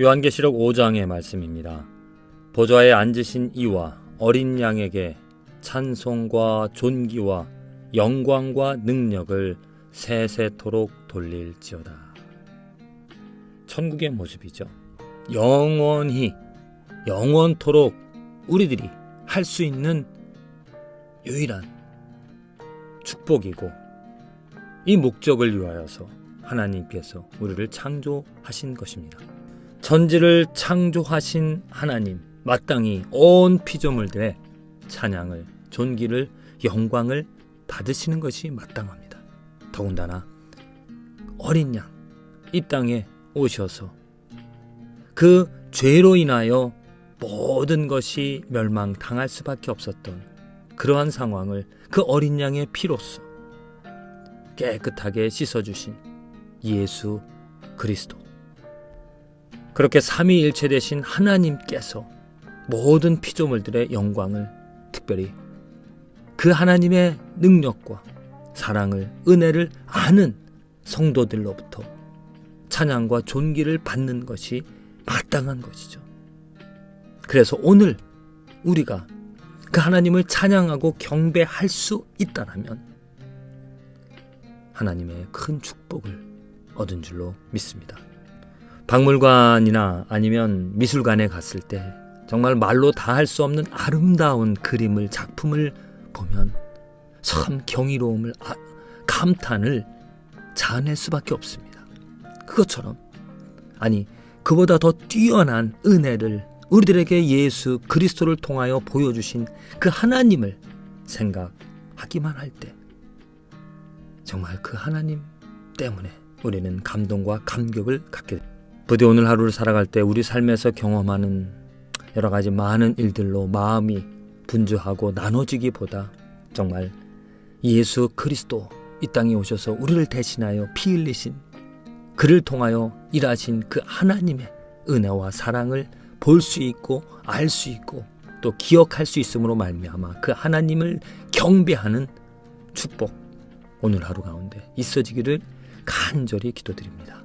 요한계시록 5장의 말씀입니다. 보좌에 앉으신 이와 어린 양에게 찬송과 존귀와 영광과 능력을 세세토록 돌릴지어다. 천국의 모습이죠. 영원히 영원토록 우리들이 할 수 있는 유일한 축복이고 이 목적을 위하여서 하나님께서 우리를 창조하신 것입니다. 천지를 창조하신 하나님 마땅히 온 피조물들의 찬양을 존귀를 영광을 받으시는 것이 마땅합니다. 더군다나 어린 양 이 땅에 오셔서 그 죄로 인하여 모든 것이 멸망당할 수밖에 없었던 그러한 상황을 그 어린 양의 피로써 깨끗하게 씻어주신 예수 그리스도. 그렇게 삼위일체 되신 하나님께서 모든 피조물들의 영광을 특별히 그 하나님의 능력과 사랑을 은혜를 아는 성도들로부터 찬양과 존귀를 받는 것이 마땅한 것이죠. 그래서 오늘 우리가 그 하나님을 찬양하고 경배할 수 있다라면 하나님의 큰 축복을 얻은 줄로 믿습니다. 박물관이나 아니면 미술관에 갔을 때 정말 말로 다 할 수 없는 아름다운 그림을 작품을 보면 참 경이로움을 아, 감탄을 자아낼 수밖에 없습니다. 그것처럼 아니 그보다 더 뛰어난 은혜를 우리들에게 예수 그리스도를 통하여 보여주신 그 하나님을 생각하기만 할 때 정말 그 하나님 때문에 우리는 감동과 감격을 갖게 됩니다. 부디 오늘 하루를 살아갈 때 우리 삶에서 경험하는 여러 가지 많은 일들로 마음이 분주하고 나눠지기보다 정말 예수 그리스도 이 땅에 오셔서 우리를 대신하여 피 흘리신 그를 통하여 일하신 그 하나님의 은혜와 사랑을 볼 수 있고 알 수 있고 또 기억할 수 있음으로 말미암아 그 하나님을 경배하는 축복 오늘 하루 가운데 있어지기를 간절히 기도드립니다.